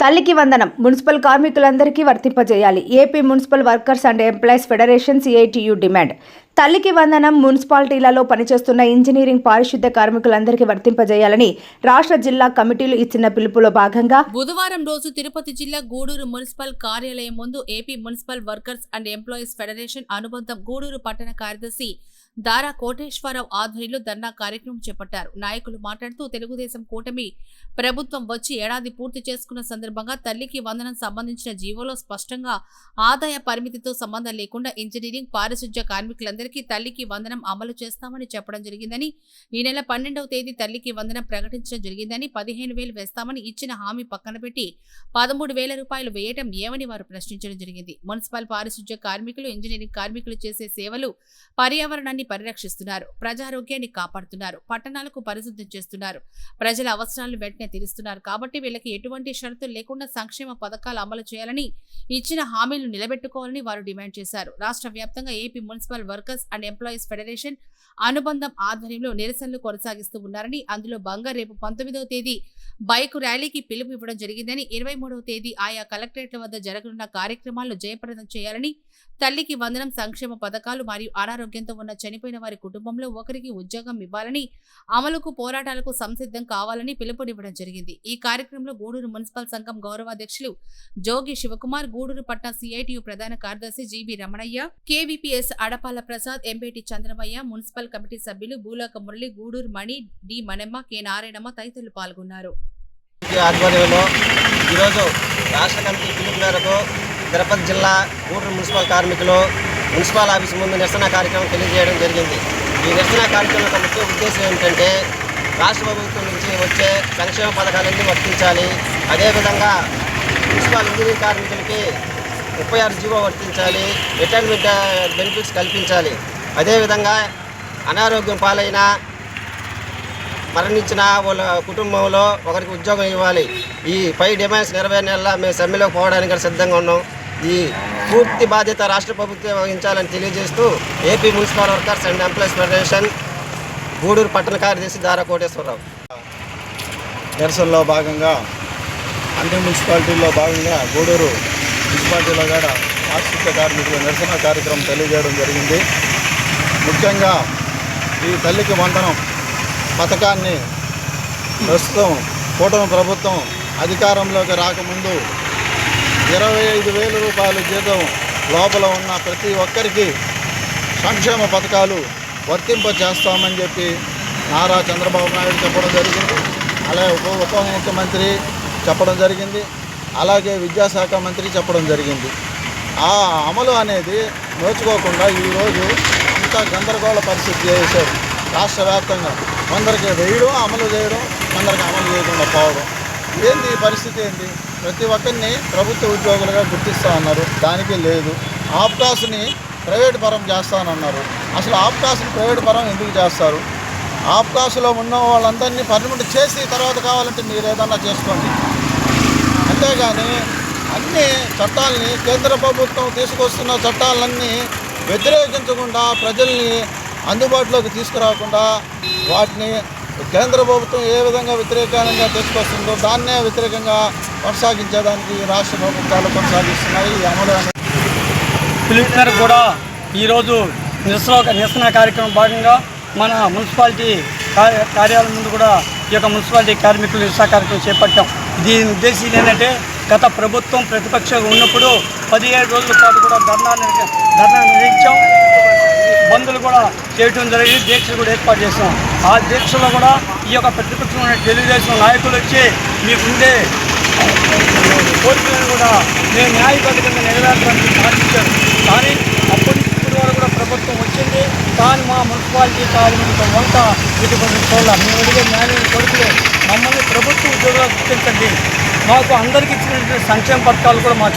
తల్లికి వందనం. మున్సిపల్ కార్మికులందరికీ వర్తింపజేయాలి. AP municipal workers and employees federation CITU demand. తల్లికి వందనం మున్సిపాలిటీలలో పనిచేస్తున్న ఇంజనీరింగ్ పారిశుద్ధ కార్మికులందరికీ వర్తింపజేయాలని రాష్ట్ర జిల్లా కమిటీలు ఇచ్చిన పిలుపులో భాగంగా బుధవారం రోజు తిరుపతి జిల్లా గూడూరు మున్సిపల్ కార్యాలయం ముందు AP municipal workers and employees federation అనుబంధం గూడూరు పట్టణ కార్యదర్శి దారా కోటేశ్వరరావు ఆధ్వర్యంలో ధర్నా కార్యక్రమం చేపట్టారు. నాయకులు మాట్లాడుతూ తెలుగుదేశం కూటమి ప్రభుత్వం వచ్చి ఏడాది పూర్తి చేసుకున్న సందర్భంగా తల్లికి వందనం సంబంధించిన జీవోలో స్పష్టంగా ఆదాయ పరిమితితో సంబంధం లేకుండా ఇంజనీరింగ్ పారిశుధ్య కార్మికులందరికీ తల్లికి వందనం అమలు చేస్తామని చెప్పడం జరిగిందని ఈ నెల పన్నెండవ తేదీ తల్లికి వందనం ప్రకటించడం జరిగిందని పదిహేను వేలు వేస్తామని ఇచ్చిన హామీ పక్కన పెట్టి పదమూడు వేల రూపాయలు వేయటం ఏమని వారు ప్రశ్నించడం జరిగింది. మున్సిపల్ పారిశుధ్య కార్మికులు ఇంజనీరింగ్ కార్మికులు చేసే సేవలు పర్యావరణాన్ని పరిరక్షిస్తున్నారు. ప్రజారోగ్యాన్ని కాపాడుతున్నారు. పట్టణాలకు పరిశుద్ధం చేస్తున్నారు. ప్రజల అవసరాలను వెంటనే తీరుస్తున్నారు. కాబట్టి వీళ్ళకి ఎటువంటి షరతులు లేకుండా సంక్షేమ పథకాలు అమలు చేయాలని ఇచ్చిన హామీలు నిలబెట్టుకోవాలని వారు డిమాండ్ చేశారు. రాష్ట్ర వ్యాప్తంగా AP municipal workers and employees federation అనుబంధం ఆధ్వర్యంలో నిరసనలు కొనసాగిస్తూ ఉన్నారని అందులో బంగా రేపు పంతొమ్మిదవ తేదీ బైక్ ర్యాలీకి పిలుపు ఇవ్వడం జరిగిందని ఇరవై మూడవ తేదీ ఆయా కలెక్టరేట్ల వద్ద జరగనున్న కార్యక్రమాలను జయప్రదం చేయాలని తల్లికి వందనం సంక్షేమ పథకాలు మరియు అనారోగ్యంతో ఉన్న చని చనిపోయిన వారి కుటుంబంలో ఒకరికి ఉద్యోగం ఇవ్వాలని అమలుకు పోరాటాలకు సంసిద్ధం కావాలని పిలుపునివ్వడం జరిగింది. ఈ కార్యక్రమంలో గూడూరు మున్సిపల్ సంఘం గౌరవాధ్యక్షులు జోగి శివకుమార్ గూడూరు పట్న సిఐటియు ప్రధాన కార్యదర్శి GB Ramanaiah KVPS Adapala Prasad Empeti Chandramaiah municipal committee సభ్యులు బూలాక మురళి గూడూరు మణి డి మనమ్మ కె నారాయణమ్మ తదితరులు పాల్గొన్నారు. ఆధ్వర్యంలో ఈరోజు రాష్ట్ర కమిటీ పిలుపు మేరకు తిరుపతి జిల్లా గూడూరు మున్సిపల్ కార్మికులు మున్సిపల్ ఆఫీస్ ముందు నిరసన కార్యక్రమం తెలియజేయడం జరిగింది. ఈ నిరసన కార్యక్రమం యొక్క ముఖ్య ఉద్దేశం ఏమిటంటే రాష్ట్ర ప్రభుత్వం నుంచి వచ్చే సంక్షేమ పథకాలన్నీ వర్తించాలి. అదేవిధంగా మున్సిపల్ ఇంజనీరింగ్ కార్మికులకి ముప్పై ఆరు జీవో వర్తించాలి. రిటైర్మెంట్ బెనిఫిట్స్ కల్పించాలి. అదేవిధంగా అనారోగ్యం పాలైన మరణించిన వాళ్ళ కుటుంబంలో ఒకరికి ఉద్యోగం ఇవ్వాలి. ఈ పై డిమాండ్స్ నెరవేరినల్లా మేము సమ్మెలోకి పోవడానికి సిద్ధంగా ఉన్నాం. ఈ పూర్తి బాధ్యత రాష్ట్ర ప్రభుత్వం వహించాలని తెలియజేస్తూ AP municipal workers and employees federation Guduru పట్టణ కార్యదర్శి దారా కోటేశ్వరరావు. నిరసనలో భాగంగా అన్ని మున్సిపాలిటీల్లో భాగంగా గూడూరు మున్సిపాలిటీలో కూడా ఆశ్రిత కార్మికుల నిరసన కార్యక్రమం తెలియజేయడం జరిగింది. ముఖ్యంగా ఈ తల్లికి వందనం పథకాన్ని ప్రస్తుతం కూటమి ప్రభుత్వం అధికారంలోకి రాకముందు ఇరవై ఐదు వేల రూపాయల జీతం లోపల ఉన్న ప్రతి ఒక్కరికి సంక్షేమ పథకాలు వర్తింప చేస్తామని చెప్పి నారా చంద్రబాబు నాయుడు చెప్పడం జరిగింది. అలాగే ఉప ఉప ముఖ్యమంత్రి చెప్పడం జరిగింది. అలాగే విద్యాశాఖ మంత్రి చెప్పడం జరిగింది. ఆ అమలు అనేది నోచుకోకుండా ఈరోజు అంతా గందరగోళ పరిస్థితి చేశారు. రాష్ట్ర వ్యాప్తంగా కొందరికి వేయడం అమలు చేయడం కొందరికి అమలు చేయకుండా పోవడం. ఏంది ఈ పరిస్థితి ఏంటి ప్రతి ఒక్కరిని ప్రభుత్వ ఉద్యోగులుగా గుర్తిస్తా ఉన్నారు దానికి లేదు. ఆప్కాస్ని ప్రైవేట్ పరం చేస్తానన్నారు. అసలు ఆప్కాస్ని ప్రైవేట్ పరం ఎందుకు చేస్తారు? ఆప్కాస్లో ఉన్న వాళ్ళందరినీ పర్మిట్ చేసి తర్వాత కావాలంటే మీరు ఏదన్నా చేసుకోండి. అంతేగాని అన్ని చట్టాలని కేంద్ర ప్రభుత్వం తీసుకొస్తున్న చట్టాలన్నీ వ్యతిరేకించకుండా ప్రజల్ని అందుబాటులోకి తీసుకురాకుండా వాటిని కేంద్ర ప్రభుత్వం ఏ విధంగా వ్యతిరేకంగా తీసుకొస్తుందో దాన్నే వ్యతిరేకంగా కొనసాగించేదానికి రాష్ట్ర ప్రభుత్వాలు కొనసాగిస్తున్నాయి ఈ అమలు కూడా ఈరోజు నిరసన నిరసన కార్యక్రమం భాగంగా మన మున్సిపాలిటీ కార్య కార్యాలయం ముందు కూడా ఈ యొక్క మున్సిపాలిటీ కార్మికులు నిరసన కార్యక్రమం చేపట్టాం. దీని ఉద్దేశం ఏంటంటే గత ప్రభుత్వం ప్రతిపక్షంగా ఉన్నప్పుడు పదిహేడు రోజుల పాటు కూడా ధర్నా ధర్నా నిర్వహించాం. బంధులు కూడా చేయటం జరిగింది. దీక్షలు కూడా ఏర్పాటు చేసాం ఆ దీక్షలో కూడా ఈ యొక్క ప్రతిపక్షం ఉన్న తెలుగుదేశం నాయకులు వచ్చి మీకుండే కోరికలను కూడా మేము కింద నెరవేర్చడానికి సాధించారు. కానీ అప్పటి నుంచి ఇప్పటి వరకు కూడా ప్రభుత్వం వచ్చింది. కానీ మా మున్సిపాలిటీ కార్మికులతో వంట ఇటువంటి చోళ్ళ మేము అడిగే న్యాయం కోరికలు మమ్మల్ని ప్రభుత్వ ఉద్యోగాలు గుర్తించండి. మాకు అందరికి ఇచ్చినటువంటి సంక్షేమ పథకాలు కూడా మాకు